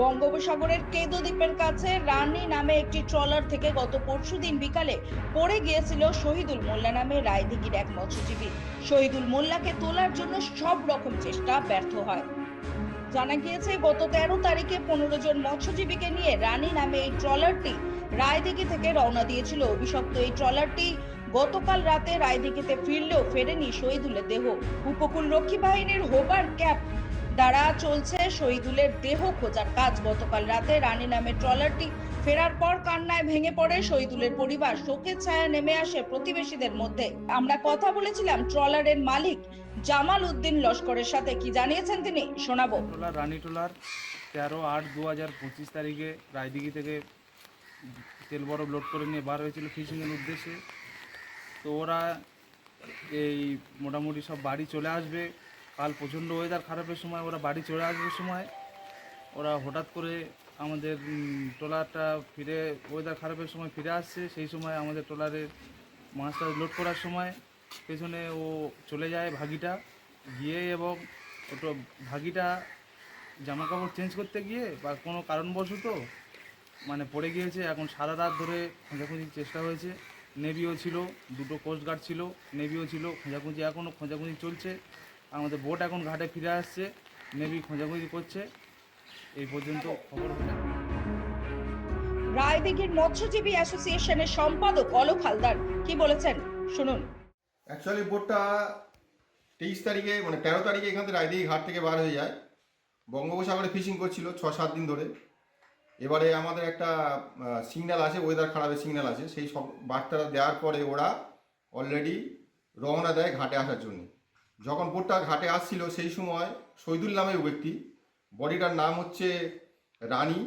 বঙ্গোপসাগরের কেদো দ্বীপের কাছে রানী নামে একটি ট্রলার থেকে গত পরশুদিন বিকালে পড়ে গিয়েছিল শহীদুল মোল্লা নামে রায়দিঘির এক মৎস্যজীবী। শহীদুল মোল্লাকে তোলার জন্য সব রকম চেষ্টা ব্যর্থ হয়। জানা গিয়েছে, গত তেরো তারিখে পনেরো জন মৎস্যজীবীকে নিয়ে রানী নামে এই ট্রলারটি রায়দিঘি থেকে রওনা দিয়েছিল। অভিশপ্ত এই ট্রলারটি গতকাল রাতে রায়দিঘিতে ফিরলেও ফেরেনি শহীদুলের দেহ। উপকূল রক্ষী বাহিনীর হোবার ক্যাপ দ্বারা চলছে শহীদুলের দেহ খোঁজার কাজ। গতকাল রাতে রানী নামে ট্রলারটি ফেরার পর কান্নায় ভেঙে পড়ে শহীদুলের পরিবার। শোকের ছায়া নেমে আসে প্রতিবেশীদের মধ্যে। আমরা কথা বলেছিলাম ট্রলারের মালিক জামাল উদ্দিন লস্করের সাথে। কি জানিয়েছেন তিনি? শোনাবো। ট্রলার, রানী ট্রলার, তেরো আট দু হাজার পঁচিশ তারিখে রায়দিঘি থেকে তেল বরফ লোড করে নিয়ে বার হয়েছিল ফিশিংয়ের উদ্দেশ্যে। তো ওরা এই মোটামুটি সব বাড়ি চলে আসবে। কাল প্রচণ্ড ওয়েদার খারাপের সময় ওরা বাড়ি চলে আসবে সময়। ওরা হঠাৎ করে আমাদের ট্রলারটা ফিরে ওয়েদার খারাপের সময় ফিরে আসছে। সেই সময় আমাদের ট্রলারের মাছটা লোড করার সময় পেছনে ও চলে যায় ভাগিটা। গিয়ে এবং ওটা ভাগিটা জামা কাপড় চেঞ্জ করতে গিয়ে বা কোনো কারণবশত মানে পড়ে গিয়েছে। এখন সারা রাত ধরে খোঁজাখুঁজির চেষ্টা হয়েছে। নেভিও ছিল, দুটো কোস্ট গার্ড ছিল নেভিও ছিল, খোঁজাখুঁজি এখনও খোঁজাখুঁজি চলছে। আমাদের বোট এখন ঘাটে ফিরে আসছে। নেভি খোঁজাখুঁজি করছে। এই পর্যন্ত খবর হয়ে রায়দিঘির মৎস্যজীবী অ্যাসোসিয়েশনের সম্পাদক অলোক হালদার কি বলেছেন? শুনুন। অ্যাকচুয়ালি বোটটা তেইশ তারিখে মানে তেরো তারিখে এখান থেকে রায়দিঘি ঘাট থেকে বার হয়ে যায়। বঙ্গোপসাগরে ফিশিং করছিল ছ সাত দিন ধরে। এবারে আমাদের একটা সিগন্যাল আছে ওয়েদার খারাপের সিগন্যাল আছে সেই সব বার্তাটা দেওয়ার পরে ওরা অলরেডি রওনা দেয় ঘাটে আসার জন্য। যখন বোটটা ঘাটে আসছিল সেই সময় শহীদুল নামের ব্যক্তি বডিটার নাম হচ্ছে রানী,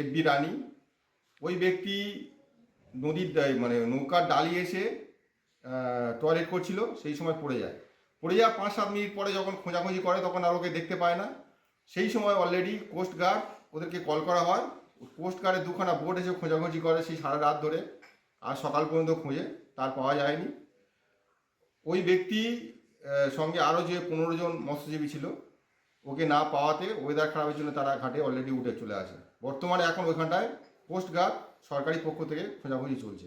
এফবি রানী। ওই ব্যক্তি নদীর মানে নৌকার ডালি এসে টয়লেট করছিল, সেই সময় পড়ে যায়। পড়ে যাওয়ার পাঁচ সাত মিনিট পরে যখন খোঁজাখুঁজি করে, তখন আর ওকে দেখতে পায় না। সেই সময় অলরেডি কোস্ট গার্ড ওদেরকে কল করা হয়। কোস্ট গার্ডের দুখানা বোট এসে খোঁজাখুঁজি করে সেই সারা রাত ধরে। আর সকাল পর্যন্ত খুঁজে, তার পাওয়া যায়নি। ওই ব্যক্তি সঙ্গে আরও যে পনেরো জন মৎস্যজীবী ছিল, ওকে না পাওয়াতে ওয়েদার খারাপের জন্য তারা ঘাটে অলরেডি উঠে চলে আসে। বর্তমানে এখন ওইখানটায় কোস্ট গার্ড সরকারি পক্ষ থেকে খোঁজাখুঁজি চলছে।